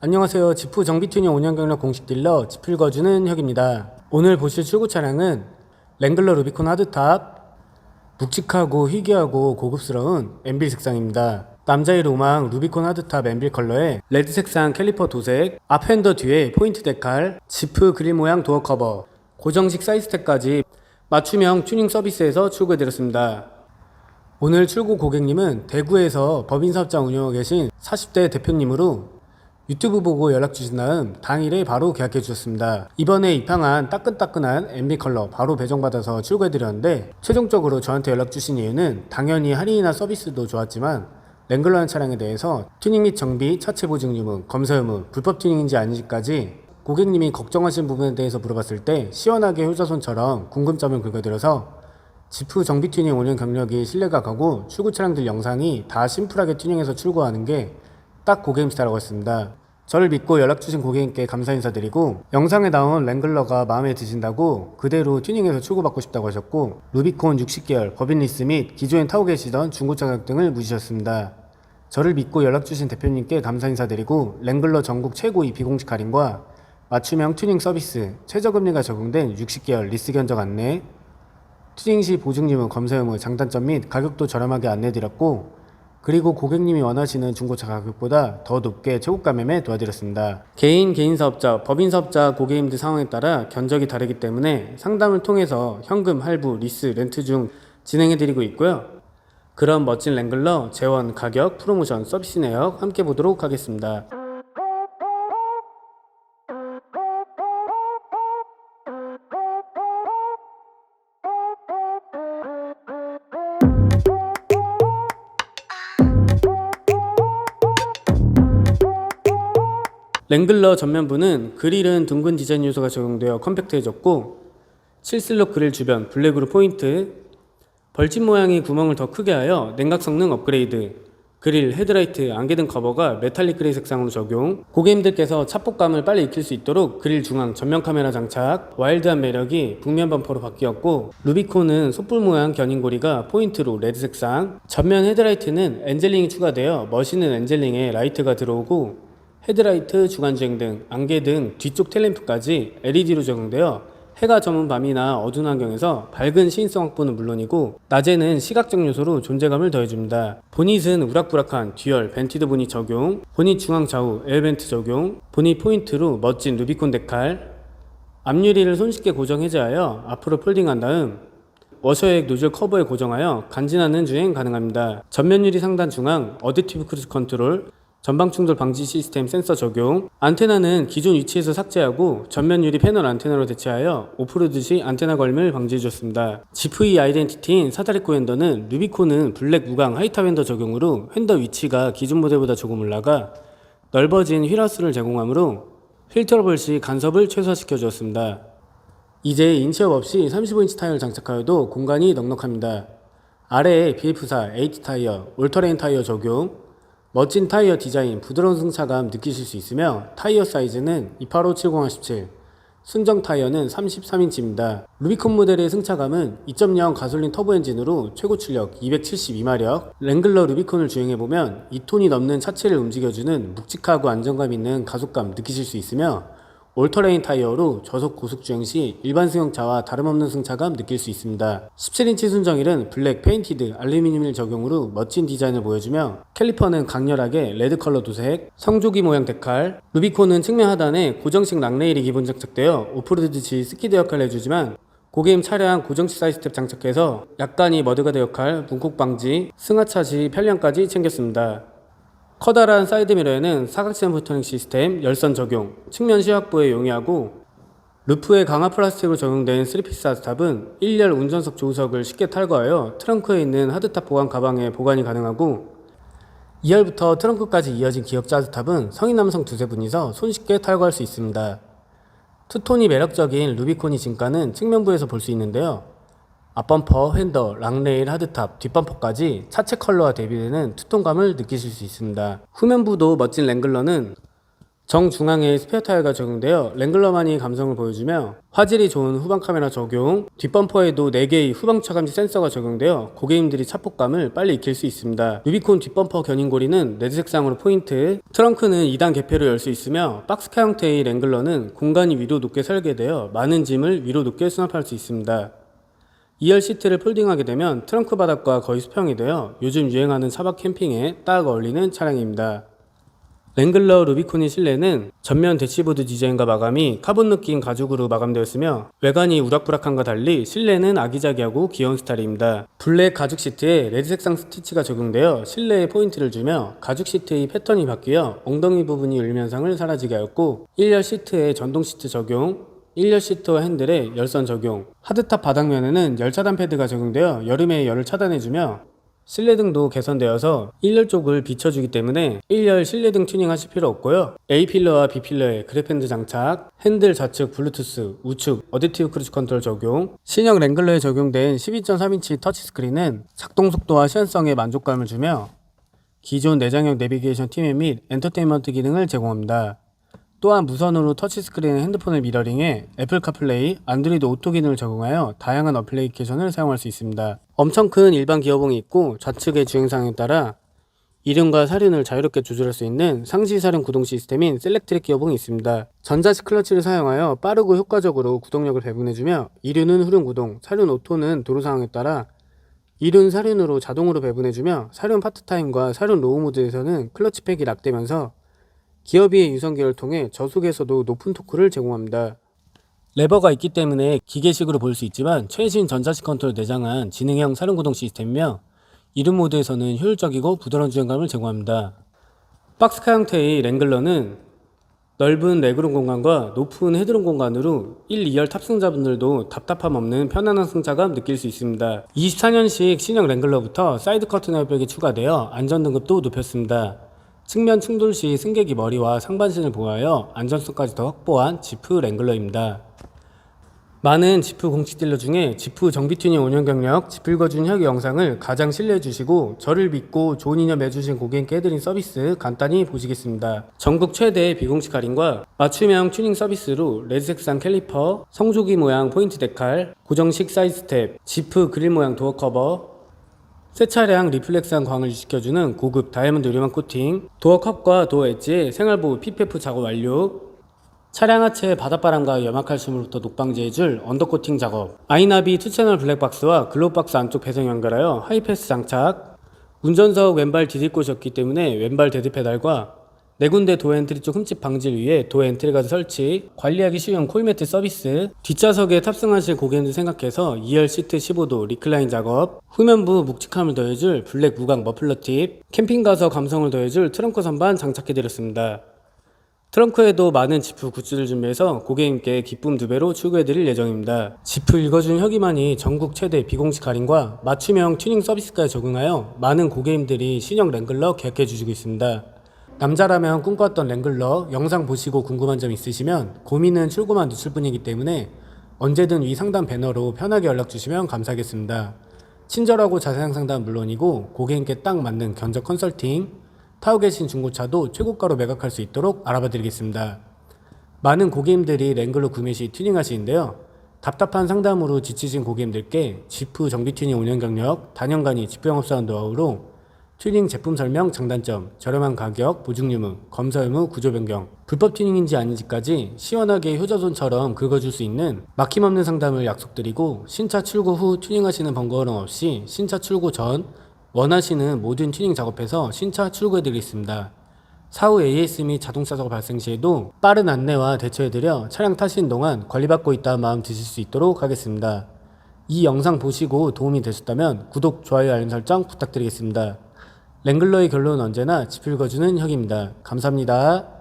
안녕하세요. 지프 정비튜닝 5년 경력 공식 딜러 지필 거주는 혁입니다. 오늘 보실 출고 차량은 랭글러 루비콘 하드탑 묵직하고 희귀하고 고급스러운 엠빌 색상입니다. 남자의 로망 루비콘 하드탑 엠빌 컬러에 레드 색상 캘리퍼 도색, 앞 핸더 뒤에 포인트 데칼, 지프 그릴 모양 도어 커버, 고정식 사이스택까지 맞춤형 튜닝 서비스에서 출고해드렸습니다. 오늘 출고 고객님은 대구에서 법인 사업장 운영하고 계신 40대 대표님으로 유튜브 보고 연락 주신 다음 당일에 바로 계약해 주셨습니다. 이번에 입항한 따끈따끈한 MB 컬러 바로 배정받아서 출고해 드렸는데 최종적으로 저한테 연락 주신 이유는 당연히 할인이나 서비스도 좋았지만 랭글러한 차량에 대해서 튜닝 및 정비, 차체 보증 유무, 검사 유무, 불법 튜닝인지 아닌지까지 고객님이 걱정하신 부분에 대해서 물어봤을 때 시원하게 효자손처럼 궁금점을 긁어드려서 지프 정비 튜닝 5년 경력이 신뢰가 가고 출고 차량들 영상이 다 심플하게 튜닝해서 출고하는 게 딱 고객님 스타일이라고 했습니다. 저를 믿고 연락 주신 고객님께 감사 인사드리고 영상에 나온 랭글러가 마음에 드신다고 그대로 튜닝해서 출고받고 싶다고 하셨고 루비콘 60개월 법인 리스 및 기존에 타고 계시던 중고차 가격 등을 묻으셨습니다. 저를 믿고 연락 주신 대표님께 감사 인사드리고 랭글러 전국 최고의 비공식 할인과 맞춤형 튜닝 서비스, 최저금리가 적용된 60개월 리스 견적 안내, 튜닝 시 보증 유무, 검사 유무, 장단점 및 가격도 저렴하게 안내드렸고 그리고 고객님이 원하시는 중고차 가격보다 더 높게 최고가 매매 도와드렸습니다. 개인, 개인 사업자, 법인 사업자 고객님 들 상황에 따라 견적이 다르기 때문에 상담을 통해서 현금, 할부, 리스, 렌트 중 진행해드리고 있고요. 그런 멋진 랭글러, 재원, 가격, 프로모션, 서비스 내역 함께 보도록 하겠습니다. 랭글러 전면부는 그릴은 둥근 디자인 요소가 적용되어 컴팩트해졌고 7슬롯 그릴 주변 블랙으로 포인트 벌집 모양의 구멍을 더 크게 하여 냉각 성능 업그레이드 그릴, 헤드라이트, 안개 등 커버가 메탈릭 그레이 색상으로 적용 고객님들께서 차폭감을 빨리 익힐 수 있도록 그릴 중앙 전면 카메라 장착 와일드한 매력이 북면 범퍼로 바뀌었고 루비콘은 솥불 모양 견인고리가 포인트로 레드 색상 전면 헤드라이트는 엔젤링이 추가되어 멋있는 엔젤링에 라이트가 들어오고 헤드라이트, 주간주행 등 안개 등 뒤쪽 텔램프까지 LED로 적용되어 해가 저문 밤이나 어두운 환경에서 밝은 시인성 확보는 물론이고 낮에는 시각적 요소로 존재감을 더해줍니다. 보닛은 우락부락한 듀얼 벤티드 보닛 적용, 보닛 중앙 좌우 에어벤트 적용, 보닛 포인트로 멋진 루비콘 데칼, 앞유리를 손쉽게 고정 해제하여 앞으로 폴딩한 다음 워셔액 노즐 커버에 고정하여 간지나는 주행 가능합니다. 전면 유리 상단 중앙 어댑티브 크루즈 컨트롤, 전방 충돌 방지 시스템 센서 적용, 안테나는 기존 위치에서 삭제하고 전면 유리 패널 안테나로 대체하여 오프로드 시 안테나 걸림을 방지해줬습니다. GV 아이덴티티인 사다리코 핸더는 루비콘은 블랙 무광 하이탑 핸더 적용으로 핸더 위치가 기존 모델보다 조금 올라가 넓어진 휠하우스를 제공하므로 휠 트러블 시 간섭을 최소화시켜 주었습니다. 이제 인체업 없이 35인치 타이어를 장착하여도 공간이 넉넉합니다. 아래에 BF4 H 타이어, 올터레인 타이어 적용, 멋진 타이어 디자인, 부드러운 승차감 느끼실 수 있으며 타이어 사이즈는 285-70-17, 순정 타이어는 33인치입니다. 루비콘 모델의 승차감은 2.0 가솔린 터보 엔진으로 최고 출력 272마력, 랭글러 루비콘을 주행해보면 2톤이 넘는 차체를 움직여주는 묵직하고 안정감 있는 가속감 느끼실 수 있으며 올터레인 타이어로 저속 고속 주행 시 일반 승용차와 다름없는 승차감 느낄 수 있습니다. 17인치 순정일은 블랙 페인티드 알루미늄 적용으로 멋진 디자인을 보여주며 캘리퍼는 강렬하게 레드 컬러 도색, 성조기 모양 데칼, 루비콘은 측면 하단에 고정식 락레일이 기본 장착되어 오프로드 시 스키드 역할을 해주지만 고게임 차량 고정식 사이즈 스텝 장착해서 약간의 머드가드 역할, 문콕 방지, 승하차 시 편리함까지 챙겼습니다. 커다란 사이드미러에는 사각지연 포토닉 시스템, 열선 적용, 측면 시확보에 용이하고 루프에 강화 플라스틱으로 적용된 3피스 하드탑은 1열 운전석 조수석을 쉽게 탈거하여 트렁크에 있는 하드탑 보관 가방에 보관이 가능하고 2열부터 트렁크까지 이어진 기역자 하드탑은 성인 남성 두세 분이서 손쉽게 탈거할 수 있습니다. 투톤이 매력적인 루비콘이 진가는 측면부에서 볼 수 있는데요. 앞범퍼, 핸더, 락레일, 하드탑, 뒷범퍼까지 차체 컬러와 대비되는 투톤감을 느끼실 수 있습니다. 후면부도 멋진 랭글러는 정중앙에 스페어 타이어가 적용되어 랭글러만이 감성을 보여주며 화질이 좋은 후방 카메라 적용, 뒷범퍼에도 4개의 후방 차감지 센서가 적용되어 고객님들이 차폭감을 빨리 익힐 수 있습니다. 루비콘 뒷범퍼 견인고리는 레드 색상으로 포인트, 트렁크는 2단 개폐로 열 수 있으며 박스카 형태의 랭글러는 공간이 위로 높게 설계되어 많은 짐을 위로 높게 수납할 수 있습니다. 2열 시트를 폴딩하게 되면 트렁크 바닥과 거의 수평이 되어 요즘 유행하는 차박 캠핑에 딱 어울리는 차량입니다. 랭글러 루비콘의 실내는 전면 대시보드 디자인과 마감이 카본 느낌 가죽으로 마감되었으며 외관이 우락부락한과 달리 실내는 아기자기하고 귀여운 스타일입니다. 블랙 가죽 시트에 레드 색상 스티치가 적용되어 실내에 포인트를 주며 가죽 시트의 패턴이 바뀌어 엉덩이 부분이 울면 현상을 사라지게 하였고 1열 시트에 전동 시트 적용 1열 시트와 핸들에 열선 적용 하드탑 바닥면에는 열 차단 패드가 적용되어 여름에 열을 차단해주며 실내등도 개선되어서 1열 쪽을 비춰주기 때문에 1열 실내등 튜닝 하실 필요 없고요. A필러와 B필러에 그래펜드 장착, 핸들 좌측 블루투스, 우측 어댑티브 크루즈 컨트롤 적용, 신형 랭글러에 적용된 12.3인치 터치스크린은 작동 속도와 시연성에 만족감을 주며 기존 내장형 내비게이션 팀의 및 엔터테인먼트 기능을 제공합니다. 또한 무선으로 터치스크린 핸드폰을 미러링해 애플 카플레이, 안드로이드 오토 기능을 적용하여 다양한 어플리케이션을 사용할 수 있습니다. 엄청 큰 일반 기어봉이 있고 좌측의 주행상에 따라 이륜과 사륜을 자유롭게 조절할 수 있는 상시 사륜 구동 시스템인 셀렉트릭 기어봉이 있습니다. 전자식 클러치를 사용하여 빠르고 효과적으로 구동력을 배분해주며 이륜은 후륜 구동, 사륜 오토는 도로 상황에 따라 이륜 사륜으로 자동으로 배분해주며 사륜 파트 타임과 사륜 로우 모드에서는 클러치 팩이 락되면서 기어비의 유성기를 통해 저속에서도 높은 토크를 제공합니다. 레버가 있기 때문에 기계식으로 볼 수 있지만 최신 전자식 컨트롤 내장한 지능형 사륜 구동 시스템이며 이륜 모드에서는 효율적이고 부드러운 주행감을 제공합니다. 박스카 형태의 랭글러는 넓은 레그룸 공간과 높은 헤드룸 공간으로 1, 2열 탑승자분들도 답답함 없는 편안한 승차감 느낄 수 있습니다. 24년식 신형 랭글러부터 사이드 커튼 에어백이 추가되어 안전 등급도 높였습니다. 측면 충돌 시 승객이 머리와 상반신을 보호하여 안전성까지 더 확보한 지프 랭글러입니다. 많은 지프 공식 딜러 중에 지프 정비 튜닝 운영 경력, 지프 읽어준 혁의 영상을 가장 신뢰해 주시고 저를 믿고 좋은 인연 맺으신 고객님께 해드린 서비스 간단히 보시겠습니다. 전국 최대 비공식 할인과 맞춤형 튜닝 서비스로 레드 색상 캘리퍼, 성조기 모양 포인트 데칼, 고정식 사이드 스텝, 지프 그릴 모양 도어 커버, 새 차량 리플렉스한 광을 유지시켜주는 고급 다이아몬드 유리망 코팅, 도어 컵과 도어 엣지에 생활보호 PPF 작업 완료, 차량 하체 바닷바람과 염화칼슘으로부터 녹방지해줄 언더코팅 작업, 아이나비 투채널 블랙박스와 글로우박스 안쪽 배선 연결하여 하이패스 장착, 운전석 왼발 디딜 곳이었기 때문에 왼발 데드 페달과 네 군데 도어 엔트리 쪽 흠집 방지를 위해 도어 엔트리 가드 설치, 관리하기 쉬운 코일매트 서비스, 뒷좌석에 탑승하실 고객님들 생각해서 2열 시트 15도 리클라인 작업, 후면부 묵직함을 더해줄 블랙 무광 머플러 팁, 캠핑 가서 감성을 더해줄 트렁크 선반 장착해드렸습니다. 트렁크에도 많은 지프 굿즈를 준비해서 고객님께 기쁨 두 배로 추구해드릴 예정입니다. 지프 읽어준 혁이만이 전국 최대 비공식 할인과 맞춤형 튜닝 서비스까지 적용하여 많은 고객님들이 신형 랭글러 계약해 주시고 있습니다. 남자라면 꿈꿨던 랭글러 영상 보시고 궁금한 점 있으시면 고민은 출고만 늦출 뿐이기 때문에 언제든 위 상담 배너로 편하게 연락 주시면 감사하겠습니다. 친절하고 자세한 상담은 물론이고 고객님께 딱 맞는 견적 컨설팅, 타고 계신 중고차도 최고가로 매각할 수 있도록 알아봐 드리겠습니다. 많은 고객님들이 랭글러 구매 시 튜닝하시는데요. 답답한 상담으로 지치신 고객님들께 지프 정비 튜닝 운영 경력, 단연간이 지프 영업 사원 노하우로 튜닝 제품 설명, 장단점, 저렴한 가격, 보증 유무, 검사 의무, 구조 변경, 불법 튜닝인지 아닌지까지 시원하게 효자손처럼 긁어줄 수 있는 막힘없는 상담을 약속드리고 신차 출고 후 튜닝하시는 번거로움 없이 신차 출고 전 원하시는 모든 튜닝 작업에서 신차 출고해드리겠습니다. 사후 AS 및 자동차 사고 발생 시에도 빠른 안내와 대처해드려 차량 타시는 동안 관리받고 있다는 마음 드실 수 있도록 하겠습니다. 이 영상 보시고 도움이 되셨다면 구독, 좋아요, 알림 설정 부탁드리겠습니다. 랭글러의 결론은 언제나 짚읽어주는 혁입니다. 감사합니다.